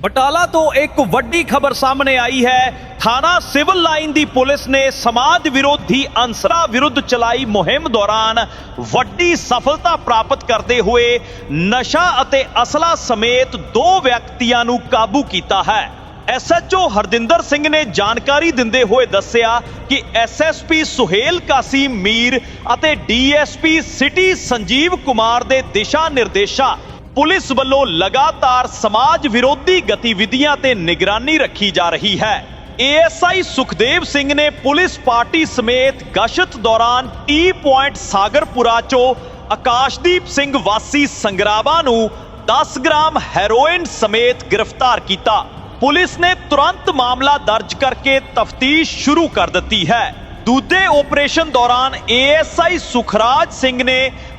ਬਟਾਲਾ ਤੋਂ ਇੱਕ ਵੱਡੀ ਖਬਰ ਸਾਹਮਣੇ ਆਈ ਹੈ। ਥਾਣਾ ਸਿਵਲ ਲਾਈਨ ਦੀ ਪੁਲਿਸ ਨੇ ਸਮਾਜ ਵਿਰੋਧੀ ਅੰਸਰਾਂ ਵਿਰੁੱਧ ਚਲਾਈ ਮੁਹਿੰਮ ਦੌਰਾਨ ਵੱਡੀ ਸਫਲਤਾ ਪ੍ਰਾਪਤ ਕਰਦੇ ਹੋਏ ਨਸ਼ਾ ਅਤੇ ਅਸਲਾ ਸਮੇਤ ਦੋ ਵਿਅਕਤੀਆਂ ਨੂੰ ਕਾਬੂ ਕੀਤਾ ਹੈ। ਐਸਐਚਓ ਹਰਦਿੰਦਰ ਸਿੰਘ ਨੇ ਜਾਣਕਾਰੀ ਦਿੰਦੇ ਹੋਏ ਦੱਸਿਆ ਕਿ ਐਸਐਸਪੀ ਸੁਹੇਲ ਕਾਸੀਮ ਮੀਰ ਅਤੇ ਡੀਐਸਪੀ ਸਿਟੀ ਸੰਜੀਵ ਕੁਮਾਰ ਦੇ ਦਿਸ਼ਾ ਨਿਰਦੇਸ਼ਾਂ ਪੁਲਿਸ ਵੱਲੋਂ ਲਗਾਤਾਰ ਸਮਾਜ ਵਿਰੋਧੀ ਗਤੀਵਿਧੀਆਂ ਤੇ ਨਿਗਰਾਨੀ ਰੱਖੀ ਜਾ ਰਹੀ ਹੈ। ਏਐਸਆਈ ਸੁਖਦੇਵ ਸਿੰਘ ਨੇ ਪੁਲਿਸ ਪਾਰਟੀ ਸਮੇਤ ਗਸ਼ਤ ਦੌਰਾਨ ਟੀ ਪੁਆਇੰਟ ਸਾਗਰਪੁਰਾ ਚੋਂ ਆਕਾਸ਼ਦੀਪ ਸਿੰਘ ਵਾਸੀ ਸੰਗਰਾਵਾ ਨੂੰ 10 ਗ੍ਰਾਮ ਹੈਰੋਇਨ ਸਮੇਤ ਗ੍ਰਿਫਤਾਰ ਕੀਤਾ। ਪੁਲਿਸ ਨੇ ਤੁਰੰਤ ਮਾਮਲਾ ਦਰਜ ਕਰਕੇ ਤਫਤੀਸ਼ ਸ਼ੁਰੂ ਕਰ ਦਿੱਤੀ ਹੈ। ਦੂਜੇ ਆਪਰੇਸ਼ਨ ਦੌਰਾਨ ਏਐਸਆਈ ਸੁਖਰਾਜ ਸਿੰਘ ਨੇ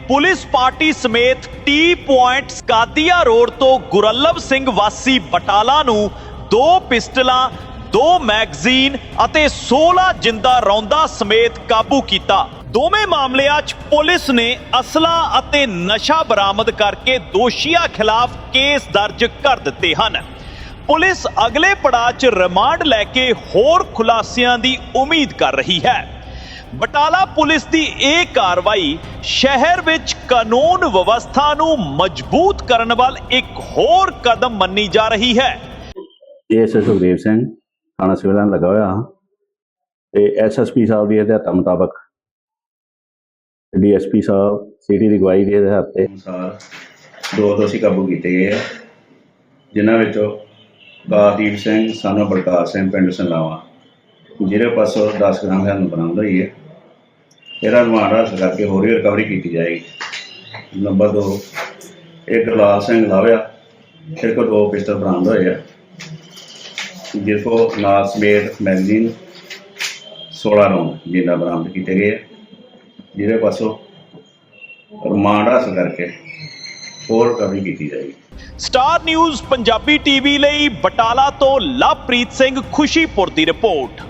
ਪੁਲਿਸ ਪਾਰਟੀ ਸਮੇਤ ਟੀ ਪੁਆਇੰਟ ਸਕਾਦੀਆ ਰੋਡ ਤੋਂ ਗੁਰਲਬ ਸਿੰਘ ਵਾਸੀ ਬਟਾਲਾ ਨੂੰ ਦੋ ਪਿਸਟਲਾਂ, ਦੋ ਮੈਗਜ਼ੀਨ ਅਤੇ 16 ਜਿੰਦਾ ਰੌਂਦਾ ਸਮੇਤ ਕਾਬੂ ਕੀਤਾ। ਦੋਵੇਂ ਮਾਮਲਿਆਂ 'ਚ ਪੁਲਿਸ ਨੇ ਅਸਲਾ ਅਤੇ ਨਸ਼ਾ ਬਰਾਮਦ ਕਰਕੇ ਦੋਸ਼ੀਆਂ ਖਿਲਾਫ ਕੇਸ ਦਰਜ ਕਰ ਦਿੱਤੇ ਹਨ। ਪੁਲਿਸ ਅਗਲੇ ਪੜਾਅ 'ਚ ਰਿਮਾਂਡ ਲੈ ਕੇ ਹੋਰ ਖੁਲਾਸਿਆਂ ਦੀ ਉਮੀਦ ਕਰ ਰਹੀ ਹੈ। ਬਟਾਲਾ ਪੁਲਿਸ ਦੀ ਇਹ ਕਾਰਵਾਈ ਸ਼ਹਿਰ ਵਿੱਚ ਕਾਨੂੰਨ ਵਿਵਸਥਾ ਨੂੰ ਮਜ਼ਬੂਤ ਕਰਨ ਵੱਲ ਇੱਕ ਹੋਰ ਕਦਮ ਮੰਨੀ ਜਾ ਰਹੀ ਹੈ। ਇਹ ਸੁਖਦੇਵ ਸਿੰਘ, ਥਾਣਾ ਸਿਵਲਾਂ ਲੱਗਾ ਹੋਇਆ ਹਾਂ। ਤੇ ਐਸਐਸਪੀ ਸਾਹਿਬ ਦੀ ਹਦਾਇਤਾਂ ਮੁਤਾਬਕ ਡੀਐਸਪੀ ਸਾਹਿਬ, ਸਿਟੀ ਦੀ ਗਵਾਹੀ ਦੇ ਆਧਾਰ ਤੇ ਅਨੁਸਾਰ ਦੋ ਦੋਸ਼ੀ ਕਾਬੂ ਕੀਤੇ ਗਏ ਆ। ਜਿਨ੍ਹਾਂ ਵਿੱਚੋਂ ਕਾਦੀਪ ਸਿੰਘ, ਸਾਨੂੰ ਬਲਕਾਰ ਸਿੰਘ, ਪਿੰਡ ਸੰਲਾਵਾ ਜਿਹਦੇ ਪਾਸੋਂ 10 ਗ੍ਰਾਮ ਹੈਰਨ ਬਰਾਮਦ ਹੋਈ ਹੈ, ਇਹਦਾ ਰਿਮਾਂਡ ਹਾਸਲ ਕਰਕੇ ਹੋਰ ਹੀ ਰਿਕਵਰੀ ਕੀਤੀ ਜਾਏਗੀ। ਨੰਬਰ 2 ਇਹ ਗੁਰਲਾਲ ਸਿੰਘ ਲਾਵਿਆ, ਇਹਦੇ ਕੋਲ ਦੋ ਪਿਸਤਲ ਬਰਾਮਦ ਹੋਏ ਆ। ਜਿਸੋ ਨਾਲ ਸਮੇਤ ਮੈਗਜ਼ੀਨ 16 ਰੌਂਦ ਜਿੰਦਾ ਬਰਾਮਦ ਕੀਤੇ ਗਏ ਜਿਹਦੇ ਪਾਸੋਂ ਰਿਮਾਂਡ ਹਾਸਲ ਕਰਕੇ ਹੋਰ ਕਵਰੀ ਕੀਤੀ ਜਾਏਗੀ। ਸਟਾਰ ਨਿਊਜ਼ ਪੰਜਾਬੀ ਟੀਵੀ ਲਈ ਬਟਾਲਾ ਤੋਂ ਲਵਪ੍ਰੀਤ ਸਿੰਘ ਖੁਸ਼ੀਪੁਰ ਦੀ ਰਿਪੋਰਟ।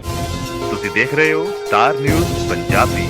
ਤੁਸੀਂ ਦੇਖ ਰਹੇ ਹੋ ਸਟਾਰ ਨਿਊਜ਼ ਪੰਜਾਬੀ।